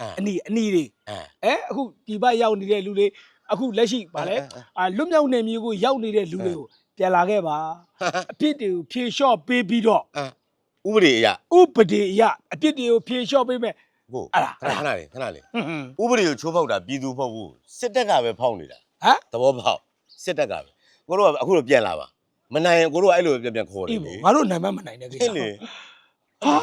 အဲအနီအနီတွေအဲအဲအခုဒီဘက်ရောက်နေတဲ့လူတွေအခုလက်ရှိဗာလဲအဲအဲအာလွတ်မြောက်နေမျိုးကိုရောက်နေတဲ့လူတွေကိုပြန်လာခဲ့ပါအပြစ်တွေကိုဖြေလျှော့ပေးပြီးတော့ဥပဒေအရဥပဒေအရအပြစ်တွေကိုဖြေလျှော့ပေးမယ်ကိုအဲ့ဒါခဏခဏလေးခဏလေးဟွန်းဟွန်းဥပဒေကိုချိုးဖောက်တာပြည်သူမဟုတ်ဘူးစစ်တပ်ကပဲဖောက်နေတာဟမ်သဘောပေါက်စစ်တပ်ကပဲကိုတို့ကအခုတော့ပြန်လာပါမနိုင်ရင်ကိုတို့ကအဲ့လိုပြန်ပြန်ခေါ်တအေးယ်ပေါ့လေငါတို့နိုင်မမနိုင်တဲ့ကိစ္စဟဲ့လေဟာ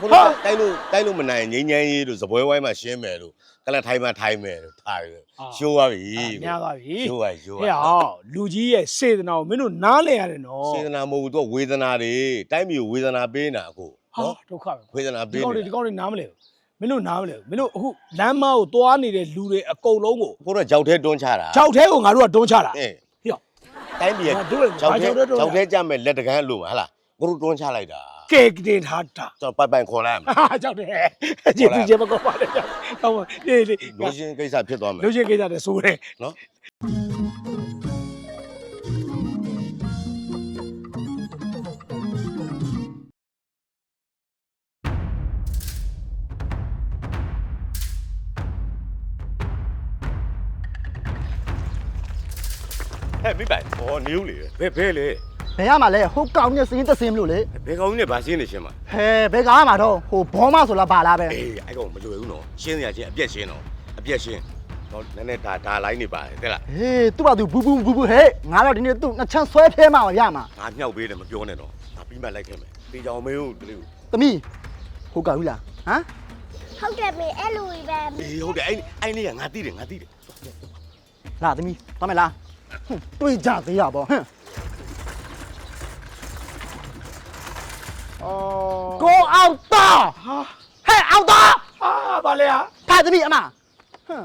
ကိုတို့ကတိုက်လို့တိုက်လို့မနိုင်ရင်ငိမ့်ငိမ့်ရေးတို့ဇပွဲဝိုင်းမှာရှင်းမယ်တို့ကလတ်ထိုင်းမှာထိုင်းမယ်တို့ထားတယ်ရှိုးသွားပြီအာများသွားပြီရှိုးသွားရှိုးဟဲ့သွားအောင်လူကြီးရဲ့စေတနာကိုမင်းတို့နားလည်ရတယ်နော်စေတနာမဟုတ်ဘူးသူကဝေဒနာတွေတိုင်းပြည်ကိုဝေဒနာပေးနေတာအခုဟာနော်ဒုက္ခပဲဝေဒနာဒီပေးကောင်နေတွေဒီတာကောင်တွေနားမလဲဘူးမင်းတို့နားမလဲဘူးမင်းတို့အခုလမ်းမကိုသွားနေတဲ့လူတွေအကုန်လုံးကိုကိုတို့ကကြောက်ထဲတွန်းချတာခြောက်ထဲကိုငါတို့ကတွန်းချတာအေးဟေ့တိုင်းပြည်ကငါတို့လည်းကြောက်ဘာထဲကြောက်ထဲတွန်းကြောက်ထဲကြမဲ့လက်တကန်းလို့ဟဟလား ကိုတို့တွန်းချလိုက်တာကဲကတင်ထားတာကျွန်တော်ပိုက်ပိုင်ခေါ်လိုက်ရမယ်ဟာကြောက်တယ်ကျေးဇူးကျေးမကောပါနဲ့ကြောက်ကောင်းပါအေးလေလိုရှင်းကိစ္စဖြစ်သွားမယ်လူချင်းကိစ္စတွေစိုးတယ်နော်ဟဲ့မိပိုင်ဟောနေဦးလေဘယ်ဘယ်လေ ဘယ်ရမှာလဲဟိုကောင်နဲ့စင်းသက်စင်းမလို့လေဘယ်ကောင်ကြီးနဲ့ဗာရှင်းနေရှင်းမှာဟဲဘယ်ကောင်ကမှာတော့ဟိုဘောမဆိုလားပါလားပဲအေးအဲ့ကောင်မလွယ်ဘူးနော်ရှင်းစရာချင်းအပြက်ရှင်းတော့အပြက်ရှင်းတော့နည်းနည်းဒါဒါလိုက်နေပါတယ်တဲ့လားဟေးသူ့ဘာသူဘူးဘူးဘူးဘူးဟဲ့ငါတော့ဒီနေ့သူ့နှစ်ချမ်းဆွဲဖဲမှာရမှာငါမြောက်ပေးတယ်မပြောနဲ့တော့ဒါပြီးမှလိုက်ခဲ့မယ်တေချောင်မင်းတို့တလူသမီးဟိုကောင်ကြီးလားဟမ်ဟုတ်တယ်မေအဲ့လိုပဲအေးဟုတ်တယ်အဲ့အဲ့နေ့ကငါသိတယ်ငါသိတယ်လာသမီးသွားမယ်လားဟွန်းတွေးကြသေးရပေါ့ဟမ် ကိုအောင်တော့ဟာဟဲ့အောင်တော့ဟာဗာလေဟာဖာသမီးအမဟမ်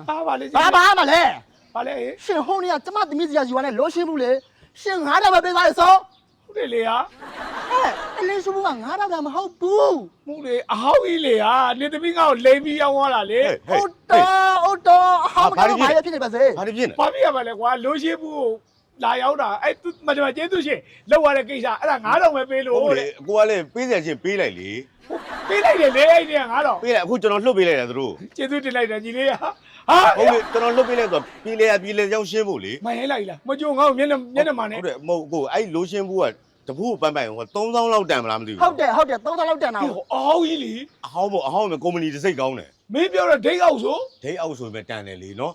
ဟာဗာလေဘာဘာမလဲဗာလေရှင်ဟိုနေကကျမသမီးစရာယူရနဲ့လို့ရှင်းဘူးလေရှင်ငါးတော့ပဲပေးသွားရစောဟုတ်တယ်လေဟာဟဲ့အလင်းစုဘူးကငါးတော့ကမဟုတ်ဘူးမှုလေအဟောင်းကြီးလေဟာနေသမီးငါ့ကိုလိမ်ပြီးရောက်သွားတာလေဟုတ်တော့ဟုတ်တော့အဟောင်းမတော်ဘာရဖြစ်နေပါစေဘာဖြစ်နေဘာဖြစ်ရမှာလဲကွာလိုရှိဘူးကို လာရောက်တာအဲ့သူမတမကျေးသူရှင်လောက်ရတဲ့ကိစ္စအဲ့ဒါ9000ပဲပေးလို့ဟုတ်လေတဲ့အကိုကလည်းပေးစရာချင်းပေးလိုက်လေပေးလိုက်တယ်လေအဲ့ဒီက9000ပေးလိုက်အခုကျွန်တော်လှုပ်ပေးလိုက်တာသူတို့ကျေးဇူးတင်လိုက်တယ်ညီလေးဟာဟာဟုတ်လေကျွန်တော်လှုပ်ပေးလိုက်ဆိုပြည်လေပြည်လေရောက်ရှင်းဖို့လေမရိုင်းလိုက်လားမကြုံငါ့ကိုမျက်နှာမျက်နှာမှာနဲ့ဟုတ်တယ်မဟုတ်ကိုအဲ့လိုရှင်းဖို့ကတပူပန်းပန်းဟို3000လောက်တန်မလားမသိဘူးဟုတ်တယ်ဟုတ်တယ်3000လောက်တန်တာဟိုအဟောင်းကြီးလေအဟောင်းပေါ့အဟောင်းမယ်ကုမ္ပဏီတစ်စိတ်ကောင်းတယ်မင်းပြောတော့ဒိတ်အောက်ဆိုဒိတ်အောက်ဆိုပေမဲ့တန်တယ်လေနော်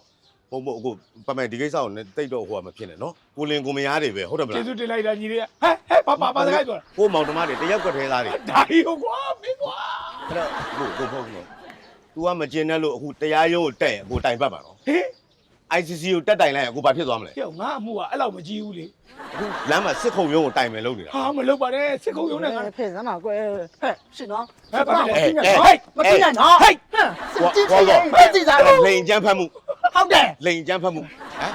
ဟုတ်မို့အခုပမန်ဒီကိစ္စကိုလည်းတိတ်တော့ဟိုကမဖြစ်နဲ့နော်ကိုလင်ကိုမရားတွေပဲဟုတ်တယ်မကျေးလားဇူးတင်လိုက်တာညီလေးဟဲ့ဟဲ့ဘာဘာဘာစကားပြောတာကိုမောင်တမတွေတရက်ကွက်ထဲသားတွေဒါကြီးကိုကွာမင်းကွာအဲ့တော့ကိုကိုဖုန်းနော် तू ကမကျင်တဲ့လို့အခုတရားရုံးကိုတက်ရင်ကိုတိုင်ပတ်ပါနော် ဟေး ICC ကိုတက်တိုင်လိုက်ရင်ကိုဘာဖြစ်သွားမလဲဟဲ့ငါအမှုကအဲ့လောက်မကြီးဘူးလေအခုလမ်းမှာစစ်ခုံရုံးကိုတိုင်မယ်လုပ်နေတာ ဟာမလုပ်ပါနဲ့စစ်ကုန်းရုံးနဲ့ငါဖဲ့စမ်းပါကွယ်ဟဲ့ရှင်နော်ဟဲ့ဘာဖြစ်လဲမကြည့်နဲ့ဟဲ့မကြည့်နဲ့နော်ဟဲ့စစ်ကြည့်ကြည့်ရင်ဖဲ့ကြည့်စားလိန်ကြမ်းဖတ်မှု ဟုတ်တယ်လိန်ကြမ်းဖတ်မှုဟမ်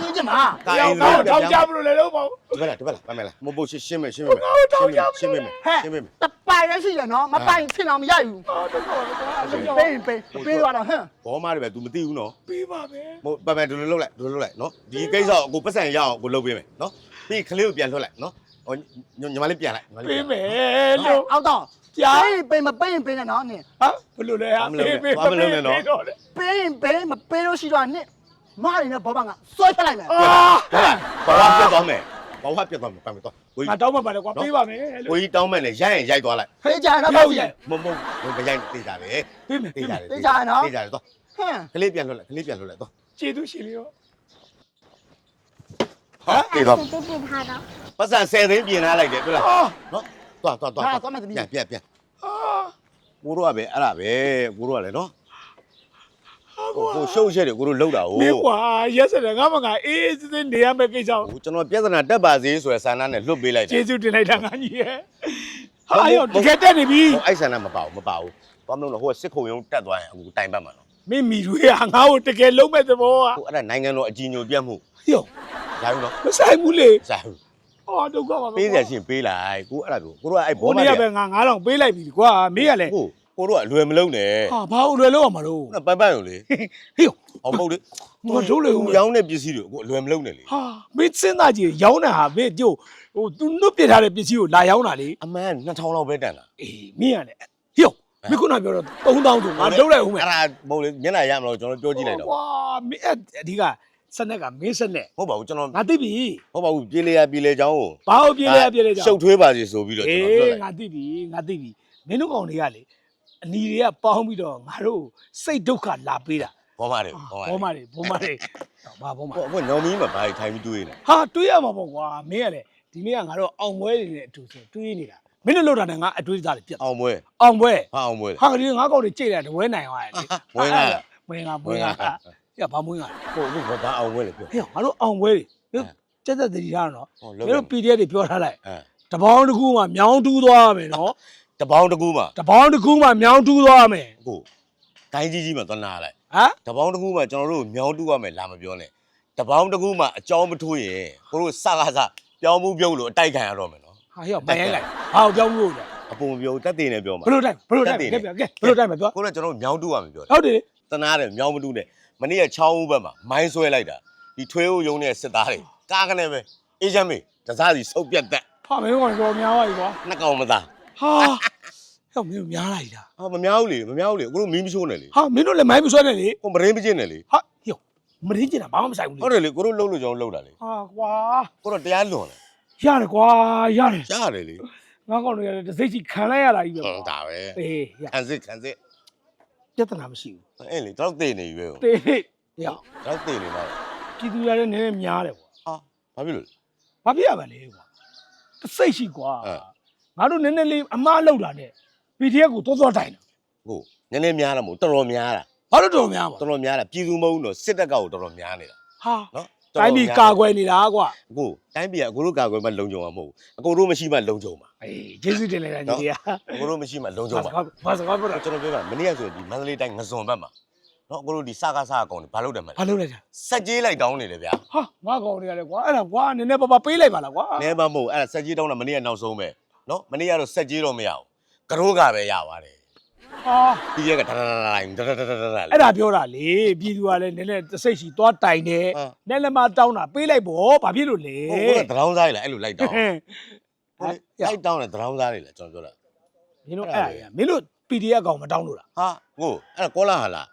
သူကြည့်မှာတာယောအက်င်ကောလို့ထောက်ကြမလို့လည်းလို့ပေါ့ ဒီဘက်လားဒီဘက်လားပမယ်လားမဟုတ်ရှင်းမယ်ရှင်းမယ်ရှင်းမယ်ရှင်းမယ်ဟဲ့တပိုင်ရရှိရနော်မပိုင်ဖြစ်အောင်မရဘူးဟာတော့ကွာကွာလုံးရောပေးပေးပေးသွားတော့ဟမ်ဘောမားတွေပဲ तू မသိဘူးနော်ပေးပါမယ်မဟုတ်ပမယ်ဒီလိုလုပ်လိုက်ဒီလိုလုပ်လိုက်နော်ဒီကိစ္စကိုကိုပတ်စံရအောင်ကိုလုပ်ပေးမယ်နော်ပြီးခလေးကိုပြန်လွှတ်လိုက်နော် ဟိုညီမလေးပြန်လိုက်ညီမလေးပေးမယ်လို့အောင်တော့ကြာပေးပေးမပေးရင်ပေးနေနော်နင်ဟာဘယ်လိုလဲဟာပေးပေးတော့တယ်ပေးရင်ပေးမပေးလို့ရှိတော့နင်မရင်းနဲ့ဘောပန်ကဆွဲထလိုက်မယ်အာဟုတ်လားဘာဝပြတ်သွားမယ်ဘာဝပြတ်သွားမယ်ပမယ်သွားကိုငါတောင်းမှပါလေကွာပေးပါမယ်ကိုလို့ကြီးတောင်းမယ်လေရိုက်ရင်ရိုက်သွားလိုက်ဖေးကြနော်ပေါ့ကြီးမမမမရိုက်သေးကြတယ်ပေးမယ်သေးပေးကြမယ်တယ်သေးကြတယ်နော်သေးကြတယ်သွားဟမ်ခလေးပြန်လွှတ်လိုက်ခလေးပြန်လွှတ်လိုက်သွားကျေးဇူးရှင်လေးရောဟာတေးတော့တိတိထားတော့ ပတ်စံ10သိန်းပြင်ထားလိုက်တယ်တွေ့လားအာနော်သွားသွားသွားဟာသွားမယ်သမီး ပြန်ပြန်ပြန်အာကိုတို့ကပဲအဲ့ဒါပဲကိုတို့ကလည်းနော်ဟာကိုကွာကိုရှုပ်ရှက်တယ်ကိုတို့လောက်တာဟုတ်မင်းကွာရက်စတယ်ငါမငါအေးအေးစစ်စစ်နေရမယ့်ကိစ္စကိုဟိုကျွန်တော်ပြဿနာတက်ပါစေဆိုရယ်ဆန္ဒနဲ့လွတ်ပေးလိုက်တယ် ကျေးဇူးတင်လိုက်တာငါကြီးရဲ့ဟာရောတကယ်တက်နေပြီဟိုအဲ့ဆန္ဒမပါဘူးမပါဘူးဘာမလို့လဲဟိုကစစ်ခုံရုံးတက်သွားရင်အခုတိုင်ပတ်မှာနော်မင်းမီတွေဟာငါ့ကိုတကယ်လုံးမဲ့သဘောอ่ะဟိုအဲ့ဒါနိုင်ငံတော်အကြီးညိုပြတ်မှုဟေ့ရဘူးနော်မဆိုင်ဘူးလေစားဘူး အော်ဒုက္ခပါပဲပေးစရာချင်းပေးလိုက်ကိုအဲ့ဒါကိုကိုတို့ကအဲ့ဘောဘောမနေရရပဲငါ9000ပေးလိုက်ပြီကွာမင်းကလည်းကိုကိုတို့ကအလွယ်မလုံးနဲ့ဟာဘာလို့လွယ်လို့ရမှာလို့ခုနပန်းပန်းရုံလေဟေ့အောင်မဟုတ်လေငါတို့လေဦးသူရောင်းတဲ့ပစ္စည်းတွေကိုကိုအလွယ်မလုံးနဲ့လေဟာမင်းစဉ်းစားကြည့်ရောင်းတာဟာမင်းကျို့ဟို तू နှုတ်ပြထားတဲ့ပစ္စည်းကိုလာရောင်းတာလေအမှန်2000လောက်ပဲတန်တာအေးမင်းကလည်းဟေ့မင်းခုနပြောတော့3000ဆိုငါလုံးလိုက်ဦးမယ်အဲ့ဒါမဟုတ်လေမျက်နှာရမလို့ကျွန်တော်ပြောကြည့်လိုက်တော့ကွာမင်းအဒီက စနက်ကမင်းစနက်ဟုတ်ပါဘူးကျွန်တော်ငါသိပြီဟုတ်ပါဘူးပြေးလေရပြေးလေချောင်းကိုဘာလို့ပြေးလဲပြေးလဲကြောင်ရှုပ်ထွေးပါစေဆိုပြီးတော့ကျွန်တော်ပြောအေးလိုက်ငါသိပြီငါသိပြီမင်းတို့ကောင်တွေကလေအနီတွေကပေါင်းပြီးတော့ငါတို့စိတ်ဒုက္ခလာပေးတာဘောမတယ်ဘောမဘောမတယ်တွေဘောမတွေဘာဘောမဟိုဟိုညောင်မင်းမှာဘာထိုင်ပြီးတွေးနေဟာတွေးရမှာပေါ့ကွာမင်းကလေဒီနေ့ကငါတို့အောင်ပွဲတွေနဲ့အတူဆိုတွေးနေတာမင်းတို့လောက်တာနဲ့ငါအတွေးသားတွေပြတ်အောင်ပွဲအောင်ပွဲဟာအောင်ပွဲဟာကလေးငါကောင်တွေကြိတ်တယ်တဝဲနိုင်သွားတယ်လေဝင်းကားဝင်းကဝင်းကရဘာမွင်းကကိုကိုဘာအောင်ပွဲလဲပြော ဟေးငါတို့အောင်ပွဲတွေစက်သက်တတိထားတော့ဟောမလုံးင်းတို့ PDF တွေပြောထားလိုက်အဲတပေါင်းတစ်ခုမှမြောင်းတူးသွားရမယ်နော်တပေါင်းတကူမှာတပေါင်းတစ်ခုမှမြောင်းတူးသွားရမယ်ကိုဒိုင်းကြီးကြီးမှာသွားနာလိုက်ဟမ်တပေါင်းတကူမှာကျွန်တော်တို့မြောင်းတူရမယ်လာမပြောနဲ့တပေါင်းတကူမှာအကြောင်းမထိုးရင်ကိုတို့စကားစပြောင်းမှုပြုတ်လို့အတိုက်ခံရတော့မယ်နော်ဟာဟေ့မရိုင်းလိုက်ဟာကိုပြောင်းလို့လေအပုံမပြောတက်တင်နေပြောမှာ ဘလို့တိုင်းဘလို့တိုင်းကဲကဲဘလို့တိုင်းမပြောကိုတို့ကျွန်တော်မြောင်းတူရမယ်ပြောတယ်ဟုတ်တယ်လေ တနာတယ်မြောင်းမတူနဲ့ မနေ့ကချောင်းဦးဘက်မှာမိုင်းဆွဲလိုက်တာဒီထွေးဦးယုံတဲ့စစ်သားတွေကားကနေပဲအေးချမ်းမေတစားစီဆုပ်ပြတ်တက်ဟာမင်းကောင်တော့များပါပြီကွာနှစ်ကောင်မသားဟာဟဲ့မင်းများလိုက်တာဟာမမြောက်လေမမြောက်လေကိုတို့မင်းမရှိုးနဲ့လေဟာမင်းတို့လည်းမိုင်းမဆွဲနဲ့လေကိုမရင်းမကျင်းနဲ့လေဟာဟေ့မရင်းကျင်တာဘာမှမဆိုင်ဘူးလေဟုတ်တယ်လေကိုတို့လှုပ်လို့ကျွန်တော်လှုပ်တာလေဟာကွာကိုတို့တရားလွန်တယ်ရတယ်ကွာရတယ်ကြားရတယ်လေငါကောင်တွေကလည်းတစ်စိတ်စီခံလိုက်ရတာကြီးပဲဟွန်းဒါပဲအေးရခံစစ်ခံစစ် ပြဿနာမရှိဘူးအေးလေတော့တေနေပြီပဲတေးဟေ့ရတော့တေနေမှာပြည်သူရတဲ့နည်းနည်းများတယ်ကွာဟာဘာဖြစ်လို့လဲ ဘာဖြစ်ရမလဲကွာတစ်စိတ်ရှိကွာအဲ ငါတို့နည်းနည်းလေးအမားလောက်တာနဲ့ PDF ကို多多တိုင်တာကိုနည်းနည်းများတာမဟုတ်တော်တော်များတာဘာလို့တော်များပါတော်တော်များတာပြည်သူမဟုတ်တော့စစ်တပ်ကောက်တော်တော်များနေတာဟာနော် တိုင်းပြည်ကာကွယ်နေတာကွာကိုတိုင်းပြည်ကအကိုတို့ကာကွယ်မှလုံခြုံမှာမဟုတ်ဘူးအကိုတို့မရှိမှလုံခြုံမှာအေးကျေးဇူးတင်လိုက်တာညီလေးအကိုတို့မရှိမှလုံခြုံဘာစမှာကားဘာစကားပြောတာကျွန်တော်ပြောတာမနေ့ကဆိုဒီမန္တလေးတိုင်းငစွန်ဘက်မှာနော်အကိုတို့ဒီစကားစကားကောင်တွေဘာလုပ်တယ်မလဲဘာလုပ်လိုက်တာစက်ကြီးလိုက်တောင်းနေတယ်ဗျာဟာငါကောင်တွေကလည်းကွာအဲ့ဒါကွာနည်းနည်းပါးပါးပေးလိုက်ပါလားကွာနဲမမဟုတ်အဲ့ဒါစက်ကြီးတောင်းတာမနေ့ကနောက်ဆုံးပဲနော်မနေ့ကတော့စက်ကြီးတော့မရဘူးကရိုးကပဲရပါတယ် ဟာဒီရက်ကဒဒဒဒတိုင်းဒဒဒဒဒဒအဲ့ဒါပြောတာလေပြည်သူကလည်းနည်းနည်းတစ်စိတ်စီသွားတိုင်တယ်ဟမ်နည်းနည်းမှတောင်းတာပေးလိုက်ပေါ့ဘာဖြစ်လို့လဲဟိုကဒရောင်းစားရလားအဲ့လိုလိုက်တောင်းဟဲ့ဟိုလိုက်တောင်းတယ်ဒရောင်းစားရလားကျွန်တော်ပြောတာ မင်းတို့အဲ့ဒါကြီးမင်းတို့ PDF ကောင်မတောင်းလို့လားဟာကိုအဲ့ဒါကောလာဟာလား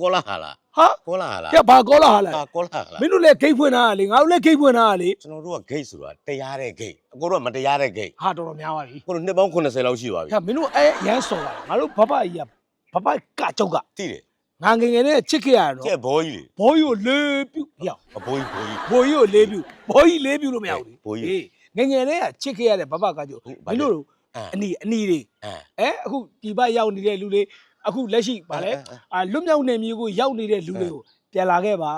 ကောလာဟာလားဟာကောလာဟာလားကဲဘာကောလာဟာလဲဟာကောလာဟာလားမင်းတို့လည်းဂိတ်ဖွင့်တာလေငါတို့လည်းဂိတ်ဖွင့်တာလေကျွန်တော်တို့က gate ဆိုတာတရားတဲ့ gate အကိုတို့ကမတရားတဲ့ gate ဟာတော်တော်များပါပြီကိုတို့နှစ်ပေါင်း80လောက်ရှိသွားပြီကဲမင်းတို့အဲရမ်းစော်ပါငါတို့ဘဘကြီးကဘဘကကြောက်ကသိတယ်ငါငယ်ငယ်နဲ့ချစ်ခဲ့ရတော့ကျက်ဘောကြီးလေဘောကြီးကိုလေးပြုတ်ရောက်အဘိုးကြီးဘိုးကြီးဘောကြီးကိုလေးပြုတ်ဘောကြီးလေးပြုတ်လို့မရဘူးလေဘိုးကြီးငယ်ငယ်နဲ့ကချစ်ခဲ့ရတဲ့ဘဘကကြောက်ဟုတ်မဘာင်းလဲတို့အဲအနီအနီတွေအဲအဲအခုဒီဘက်ရောက်နေတဲ့လူတွေ အခုလက်ရှိဗာလဲအဲအဲအာလွတ်မြောက်နေမျိုးကိုရောက်နေတဲ့လူတွေကိုပြန်လာခဲ့ပါ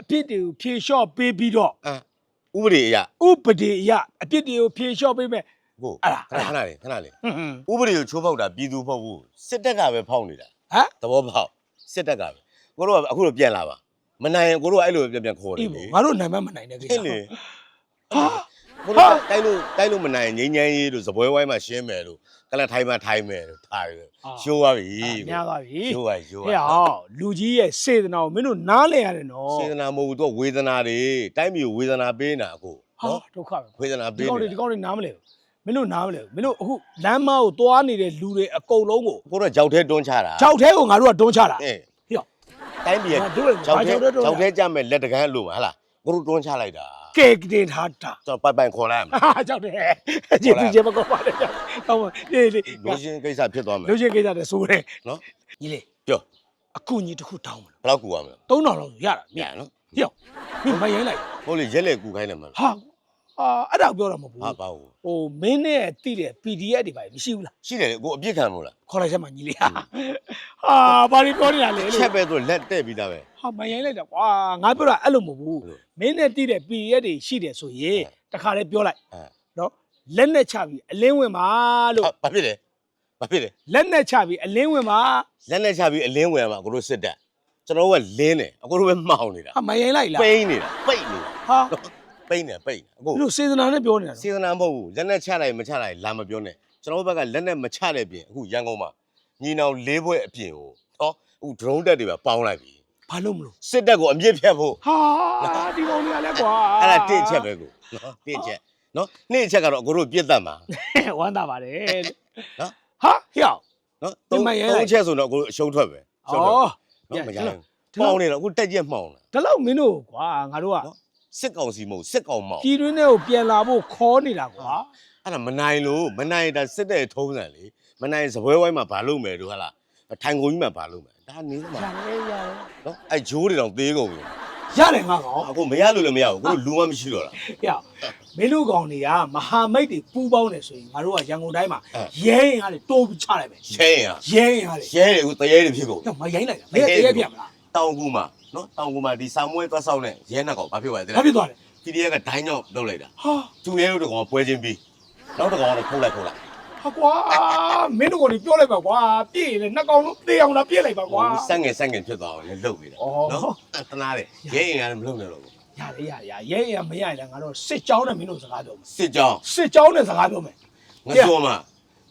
အပြစ်တွေကိုဖြေလျှော့ပေးပြီးတော့ဥပဒေအရဥပဒေအရအပြစ်တွေကိုဖြေလျှော့ပေးမယ်ကိုအဲ့ဒါခဏခဏလေးခဏလေးဟွန်းဟွန်းဥပဒေကိုချိုးဖောက်တာပြည်သူမဟုတ်ဘူးစစ်တပ်ကပဲဖောက်နေတာဟမ်သဘောပေါက်စစ်တပ်ကပဲကိုတို့ကအခုတော့ပြန်လာပါမနိုင်ရင်ကိုတို့ကအဲ့လိုပဲပြန်ပြန်ခေါ်နေအေးလေပေါ့ငါတို့နိုင်မမနိုင်တဲ့ကိစ္စဟဲ့လေဟာကိုတို့ကတိုက်လို့တိုက်လို့မနိုင်ရင်ငိမ့်ငိမ့်ရေးလို့စပွဲဝိုင်းမှာရှင်းမယ်လို့ ကလတ်ထိုင်းမှာထိုင်းမယ်လို့ထားတယ်ရှိုးသွားပြီများသွားပြီရှိုးသွားရှိုးဟဲ့သွားအောင်လူကြီးရဲ့စေတနာကိုမင်းတို့နားလဲရတယ်နော်စေတနာမဟုတ်ဘူးသူကဝေဒနာတွေတိုင်းပြည်ကိုဝေဒနာပေးနေတာအခုဟာနော်ဒုက္ခပဲဝေဒနာဒီပေးကောင်နေတွေဒီတာကောင်တွေနားမလဲဘူးမင်းတို့နားမလဲဘူးမင်းတို့အခုလမ်းမကိုသွားနေတဲ့လူတွေအကုန်လုံးကိုကိုတို့ကကြောက်ထဲတွန်းချတာကြောက်သေးကိုငါတို့ကတွန်းချတာအေးဟေ့အောင်တိုင်းပြည်ကငါတို့လည်းကြောက်ဘာထဲကြောက်တဲ့တွန်းကြောက်ထဲကြမဲ့လက်တကန်းအလိုမှာဟလားကိုတို့တွန်းချလိုက်တာ ကဲကတင်ထားတာကျွန်တော်ပိုက်ပိုင်ခေါ်လိုက်ရမယ် ဟာကြောက်တယ်ကျေသူကျေမကောပါနဲ့ကြောက်ဟောမအေးလေလူချင်းကိစ္စဖြစ်သွားမယ်လူချင်းကိစ္စတဲ့ဆိုးတယ်နော်ညီလေးပြောအခုညီတစ်ခုတောင်းမလို့ဘယ်တော့ကူရမလဲ3000လောက်ဆိုရတာမြတ်နော်ဟေ့အောင်မင်းမရိုင်းလိုက်ဟုတ်လေရက်လက်ကူခိုင်းတယ်မလားဟာအာအဲ့ဒါပြောတာမဟုတ်ဘူးဟာပါဘူးဟိုမင်းနဲ့တိတဲ့ PDF တွေပါမရှိဘူးလားရှိတယ်လေကိုအပြစ်ခံမို့လားခေါ်လိုက်စမ်းမညီလေးဟာဟာဘာလို့ပြောနေတာလဲလို့ချက်ပဲသူလက်တဲ့ပြီးသားပဲ ဟာမရိုင်းလိုက်တာကွာငါပြောတာအဲ့လိုမဟုတ်ဘူးဟုတ်မင်းနဲ့တိတဲ့ PDF တွေရှိတယ်ဆိုရင်အဲတခါလေးပြောလိုက်အဲနော်လက်နဲ့ချပြီးအလင်းဝင်ပါလို့ဟာဘာဖြစ်လဲဘာဖြစ်လဲလက်နဲ့ချပြီးအလင်းဝင်ပါလက်လက်ချပြီးအလင်းဝင်ရမှာကိုတို့စစ်တက်ကျွန်တော်တို့ကလင်းတယ်အကိုတို့ပဲမှောင်နေတာဟာမရိုင်းလိုက်လားပိန်းနေတာပိတ်နေတာဟာပိန်းနေပိန်းနေအကိုဒီလိုစေတနာနဲ့ပြောနေတာစေတနာမဟုတ်ဘူးလက်နဲ့ချလိုက်မချလိုက်လာမပြောနဲ့ကျွန်တော်တို့ဘက်ကလက်နဲ့မချတဲ့ပြင်အခုရန်ကုန်မှာညီနောင်လေးဘွဲအပြင်ကိုဟောအခု drone တက်တွေပါပေါင်းလိုက်ပြီ ဘာလို့မလို့စစ်တက်ကိုအမြင့်ဖြတ်ဖို့ဟာဒီကောင်တွေကလည်းကွာအဲ့ဒါတစ်ချက်ပဲကိုနော်တစ်ချက်နော်နှစ်ချက်ကတော့အကိုတို့ပြစ်တတ်မှာဝမ်းသာပါတယ်နော်ဟာဟေ့အောင်နော်ဒီသုံးမိုင်ရဲလိုက်သုံးချက်ဆိုတော့ကိုအရှုံးထွက်ပဲဩရှုံးထွက်နော်မရဘူးပေါင်းနေတော့အခုတက်ရက်မှောင်တာဒါလောက်မင်းတို့ကွာငါတို့ကစစ်ကောင်စီမဟုတ်စစ်ကောင်မောင်ပြည်တွင်းထဲကိုပြန်လာဖို့ခေါ်နေတာကွာအဲ့ဒါမနိုင်လို့မနိုင်တာစစ်တဲ့ထုံးစံလေမနိုင်စပွဲဝိုင်းမှာဘာလုပ်မယ်တို့ဟာလားထိုင်ကုန်ကြီးမှာဘာလုပ်မယ် ဒါနေစမှာရတယ်ရတယ်နော်အဲ့ဂျိုးတွေတောင်သေးကုန်ပြီရတယ်ငါကောင်အခုမရလို့လည်းမရဘူးကိုလူမှမရှိတော့လားဟဲ့မင်းတို့ကောင်တွေကမဟာမိတ်တွေပူးပေါင်းနေဆိုရင်ငါတို့ကရန်ကုန်တိုင်းမှာအဲရဲရင်ကလေတိုးပြီးချလိုက်မယ်ရဲရင်ဟာရဲရင်ကလေရဲတွေအခုတရေတွေဖြစ်ကုန်တော့မရိုင်းလိုက်တာမင်းကတည်းကပြမလားတောင်ကူမှာနော်တောင်ကူမှာဒီစာမွေးသွားဆောင်တဲ့ရဲနှက်ကောင်ဘာဖြစ်သွားလဲဘာဖြစ်သွားလဲ PDF ကဒိုင်းကြောင့်လုပ်လိုက်တာဟာသူရဲတို့တကောင်ပွဲချင်းပြီးနောက်တကောင်ကတော့ဖုတ်လိုက်ဖုတ်လိုက် ဟာကွာမင်းတို့ကောင်တွေပြောလိုက်ပါကွာပြည့်ရင်လည်းနှစ်ကောင်လုံးသေအောင်လားပြည့်လိုက်ပါကွာစက်ငယ်စက်ငယ်ဖြစ်သွားအောင်လည်းလုပ်ပြီးတာဩနော်တနာတယ်ရဲရင်ကလည်းမလုပ်နဲ့တော့ဘူးရတယ်ရတယ်ရဲရင်မရရင်လည်းငါတို့စစ်ကြောင်းနဲ့မင်းတို့စကားပြောမယ်စစ်ကြောင်းစစ်ကြောင်းနဲ့စကားပြောမယ်ငစုံမှာ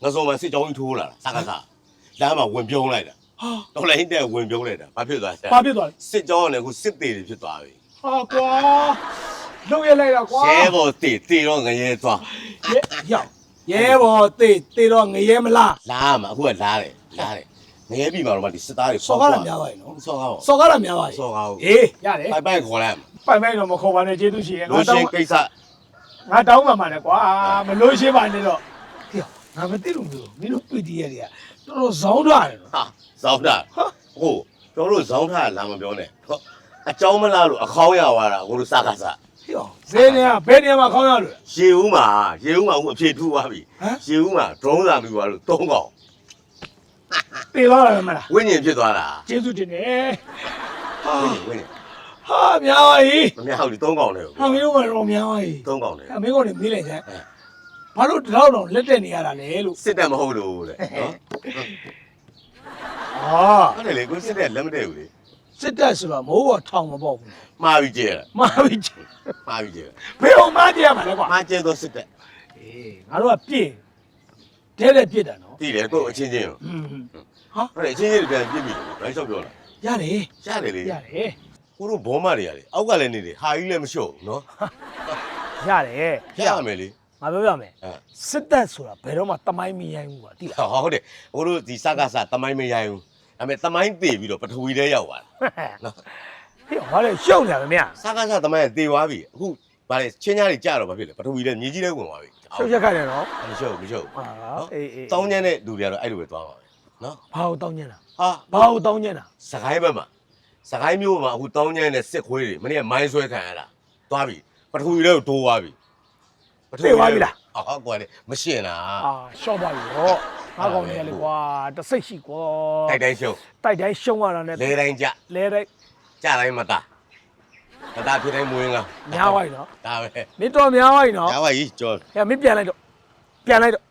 ငစုံမှာစစ်ကြောင်းကြီးထိုးလာတာစကားစားလမ်းမှာဝင်ပြုံးလိုက်တာဟာတော့လည်းဟိတဲ့ဝင်ပြုံးလိုက်တာဘာဖြစ်သွားလဲဘာဖြစ်သွားလဲစစ်ကြောင်းကလည်းအခုစစ်သေးတွေဖြစ်သွားပြီဟာကွာလုံရလိုက်တာကွာရဲဘော်တေတေတော့ငရဲသွားရဲရောက် ရဲဘော်တေတေတော့ငရဲမလား လားမှာအခုကလားတယ်လားတယ်ငရဲပြီမှာတော့ဒီစစ်သားတွေ စော်ကားတာများပါရဲ့နော် စော်ကားပါ စော်ကားတာများပါရဲ့ စော်ကားကို အေးရတယ် ပိုက်ပိုက်ခေါ်လိုက် ပိုင်ပိုင်တော့မခေါ်ပါနဲ့ကျေးဇူးရှိရဲ့ လို့ ငါတော ရှ င်း င်းကိစ္စ ငါတောင်းမှမှာလေကွာမလို့ရှိပါနဲ့တော့ဟေ့ငါမသိလို့မလို့မင်းတို့တွေ့တည်ရတွေကတော်တော်ဇောင်းထားတယ်နော် ဟာဇောင်းတာ ဟာ ဟုတ်ကျွန်တော်တို့ဇောင်းထားလာမပြောနဲ့ဟုတ်အเจ้าမလားလို့အခေါင်းရသွားတာကိုတို့စကားစား ဟေ့ဇေးနေကဘယ်နေရာမှာခေါင်းရလို့လဲ ရေဦးမှာရေဦးမှာအခုအဖြေထူသွားပြီ ဟမ် ရေဦးမှာ drone စာပြီးသွားလို့သုံးកောင် တေသွားတာမလား ဝိညာဉ်ဖြစ်သွားတာ ကျေးဇူးတင်တယ်ဟာ ဝိညာဉ်ဝိညာဉ် ဟာများပါကြီး မများဘူးဒီသုံးកောင်တယ်ကို ဟာမင်းတို့ကတော့များပါကြီး သုံးកောင်တယ် အမေကောင်နေမေးလိုက်တယ်ဘာလို့ဒီလောက်တော့လက်တက်နေရတာလဲလို့ စစ်တက်မဟုတ်လို့တဲ့နော် အာ ဟုတ်တယ်လေကိုစစ်တက်လက်မတည့်ဘူးလေ စစ်တပ်ဆိုတော့မိုးပေါ်ထောင်မပေါ့ဘူး မှားပြီးကျဲတာမာပြီမှားပြီးကျဲတာဘယ်အောင်မကြည့်ရမှာလဲကွာမှားကျဲတော့စစ်တက်အေးငါတို့ကပြည့်တဲတဲ့ပြည့်တာနော်တည်တယ်ကိုအချင်းချင်းကိုอืมဟုတ်တယ်အချင်းချင်းပြန်ပြစ်ပြီလို့ဘယ်လျှောက်ပြောလားရတယ်ရတယ်လေရတယ်ကိုတို့ဘောမတွေရတယ်အောက်ကလည်းနေတယ်ဟာကြီးလည်းမလျှော့ဘူးနော်ရတယ်ရရမယ်လေငါပြောပြမယ်အဲစစ်တပ်ဆိုတာဘယ်တော့မှတမိုင်းမရိုင်းဘူးကွာတိလားဟုတ်တယ်ကိုတို့ဒီစကားစားတမိုင်းမရိုင်းဘူးဒါပေမဲ့တမိုင်းတေပြီးတော့ပထဝီထဲရောက်သွားတာနော် ဟေ့ဘာလဲရှုံနေတယ်မြတ်စကားစားတမိုင်းတေသွားပြီအခုဗါလေချင်းညားတွေကြာတော့ဘာဖြစ်လဲပထဝီထဲမြေကြီးထဲဝင်သွားပြီရှုပ်ချက်ခိုင်းတယ်နော်မလျှော့ဘူးမလျှော့ဘူးဟာအေးအေးတောင်းကျန်းတဲ့လူတွေကတော့အဲ့လိုပဲသွားပါပဲနော်ဘာကိုတောင်းညံတာဟာဘာကိုတောင်းညံတာစကိုင်းဘက်မှာစကိုင်းမျိုးမှာအခုတောင်းကျန်းတဲ့စစ်ခွေးတွေမနေ့ကမိုင်းဆွဲခံရတာသွားပြီပထဝီထဲကိုတိုးသွားပြီဟုတ်ကွာလေမရှင်းလားအာရှော့ပါပြီတော့ငါကောင်နေရလေကွာတစိတ်ရှိကွာတိုက်တိုင်းရှုံးတိုက်တိုင်းရှုံးရတာနဲ့လဲတိုင်းကြလဲတိုင်း ကြတိုင်းမတာမတာဖြစ်တိုင်းမွေးငါများပါ යි နော်ဒါပဲမင်းတော်များပါ යි နော်ဒါပါကြီးကြော်ဟဲ့မင်းပြန်လိုက်တော့ပြန်လိုက်တော့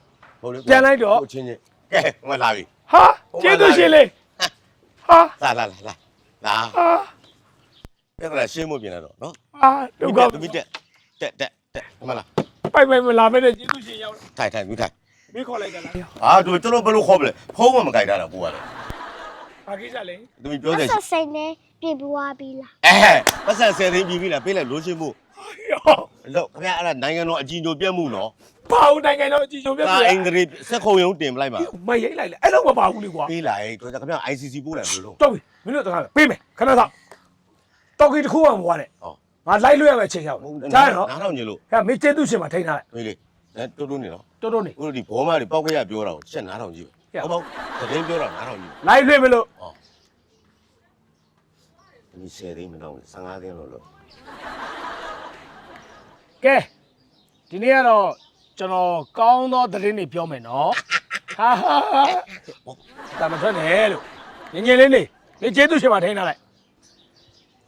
ဟုတ်လေပြန်လိုက်တော့ဟုတ်ချင်းချင်းကဲမလာပြီဟာကျေးဇူးရှင်လေးဟာလာလာလာလာလာဟာပြဿနာရှင်းဖို့ပြင်လာတော့နော်အာဒုက္ခမိတက်တက်တက်တက်မလားပိုက်ပိုက်မလာမဲ့တဲ့ကျေးဇူးရှင်ရောက်ထိုင်ထိုင်မိထိုင်မင်းခေါ်လိုက်တယ်လားအာတို့ကျွန်တော်ဘယ်လိုခေါ်မလဲဖုံးမမကြိုက်တာတော့ကိုကလည်းဘာကိစ္စလဲသူပြောတယ်ဆက်စိတ်နဲ့ ပြေပွားပြီလားအဲပတ်ဆက်ဆယ်သိန်းပြီးပြီလားပေးလိုက်လို့ရှင်းဖို့ဟောလို့ခင်ဗျာအဲ့ဒါနိုင်ငံတော်အကြီးအကျယ်ပြတ်မှုနော်ဘာဦးနိုင်ငံတော်အကြီးချုပ်ပြတ်ဒါပြီအင်္ဂလိပ်စက်ခုံရုံတင်ပလိုက်ပါမရိတ်လိုက်လေအဲ့တော့မပါဘူးလေကွာပေးလိုက်တော့ခင်ဗျာ ICC ပို့လိုက်ဘယ်လိုလုပ်တော့ပြီမင်းတို့တခါပေးမယ်ခဏတော့တော်ကြီးတစ်ခုမှမပွားနဲ့ဟောငါလိုက်လို့ရမယ့်ချိန်ရောက်ကြားရနော်နားထောင်ကြလို့ဟဲ့မင်းကျေးဇူးရှင်မှာထိန်းထားလိုက်မေးလေအဲတိုးတိုးနေနော်တော်တော်နေကိုတို့ဒီဘောမတွေပောက်ခဲ့ရပြောတာကိုချက်နားထောင်ကြည့်ပဲဟုတ်ပေါ့သတင်းပြောတာနားထောင်ကြည့်လိုက်လွှင့်မလို့ ဒီဆယ်သိန်းမတော့15သိန်းလို့လို့ကဲဒီနေ့ကတော့ကျွန်တော်ကောင်းသောသတင်းတွေပြောမယ်နော်ဟာဟာတာမထွက်နဲ့လို့ငငယ်လေးနေနေကျေးဇူးရှင်မှာထိန်းထားလိုက်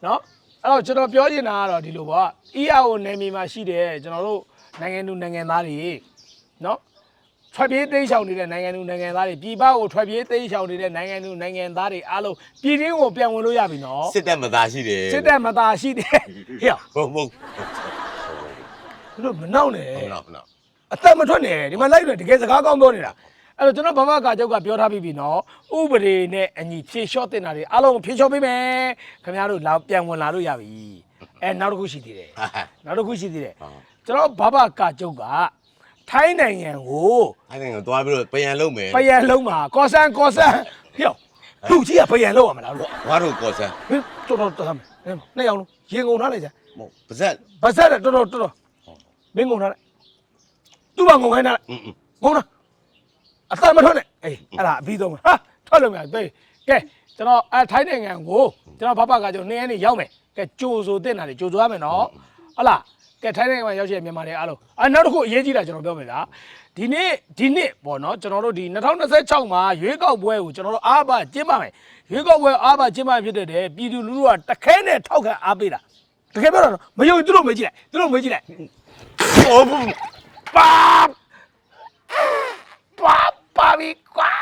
နော်အဲ့တော့ကျွန်တော်ပြောချင်တာကတော့ဒီလိုပေါ့ EAO နယ်မြေမှာရှိတယ်ကျွန်တော်တို့နိုင်ငံသူနိုင်ငံသားတွေနော် ထွက်ပြေးသိမ်းရှောင်နေတဲ့နိုင်ငံသူနိုင်ငံသားတွေပြည်ပကိုထွက်ပြေးသိမ်းရှောင်နေတဲ့နိုင်ငံသူနိုင်ငံသားတွေအားလုံးပြည်တွင်းကိုပြန်ဝင်လို့ရပြီနော်စစ်တပ်မသားရှိတယ်စစ်တပ်မသားရှိတယ်ဟေ့ဟုတ်ဟုတ်ဘလို့မနောက်နဲ့ဟုတ်တော့ဟုတ်တော့အသက်မထွက်နဲ့ဒီမှာလိုက်တယ်တကယ်စကားကောင်းပြောနေတာအဲ့တော့ကျွန်တော်ဘဘကာကျောက်ကပြောထားပြီးပြီနော်ဥပဒေနဲ့အညီဖြေလျှော့တင်တာတွေအားလုံးဖြေလျှော့ပေးမယ်ခင်ဗျားတို့လာပြန်ဝင်လာလို့ရပြီအဲနောက်တစ်ခုရှိသေးတယ်နောက်တစ်ခုရှိသေးတယ်ကျွန်တော်ဘဘကာကျောက်က ထိုင်းနိုင်ငံကိုအဲ့ဒါကိုသွားပြီးတော့ပြန်လုံးမယ်ပယံလုံးမှာကော်ဆန်ကော်ဆန်ဟေ့လူကြီးကပယံလုံးရမလားလို့ဘာလို့ကော်စမ်းမင်းတော်တော်တော်မယ်နှစ်ယောက်လုံးရင်ကုန်ထားလိုက်ကြမဟုတ်ပါဇက်ဗဆက်တော်တော်တော်တော်မင်းကုန်ထားလိုက်သူ့ဘာကုန်ခိုင်းထားလိုက်อืมကုန်တာအသက်မထွက်နဲ့အေးအဲ့ဒါအပြီးဆုံးပဲဟာထွက်လို့မရဘူးပေးကဲကျွန်တော်အဲထိုင်းနိုင်ငံကိုကျွန်တော်ဘဘကကျွန်တော်နေရနေရောက်မယ်ကဲကြိုဆိုတင်တာလေကြိုဆိုရမယ်နော်ဟုတ်လား ကဲထိုင်းနိုင်ငံမှာရောက်ရှိတဲ့မြန်မာတွေအားလုံးအာနောက်တစ်ခုအရေးကြီးတာကျွန်တော်ပြောမယ်လားဒီနေ့ဒီနေ့ပေါ့နော်ကျွန်တော်တို့ဒီ2026မှာရွေးကောက်ပွဲကိုကျွန်တော်တို့အားပါကျင်းပမယ်ရွေးကောက်ပွဲအားပါကျင်းပဖြစ်တဲ့ပြည်သူလူထုကတခဲနဲ့ထောက်ခံအားပေးတာတကယ်ပြောတာနော်မယုံသူတို့မေးကြည့်လိုက်သူတို့မေးကြည့်လိုက်ဟောဘူးပါပါပါပြီကွာ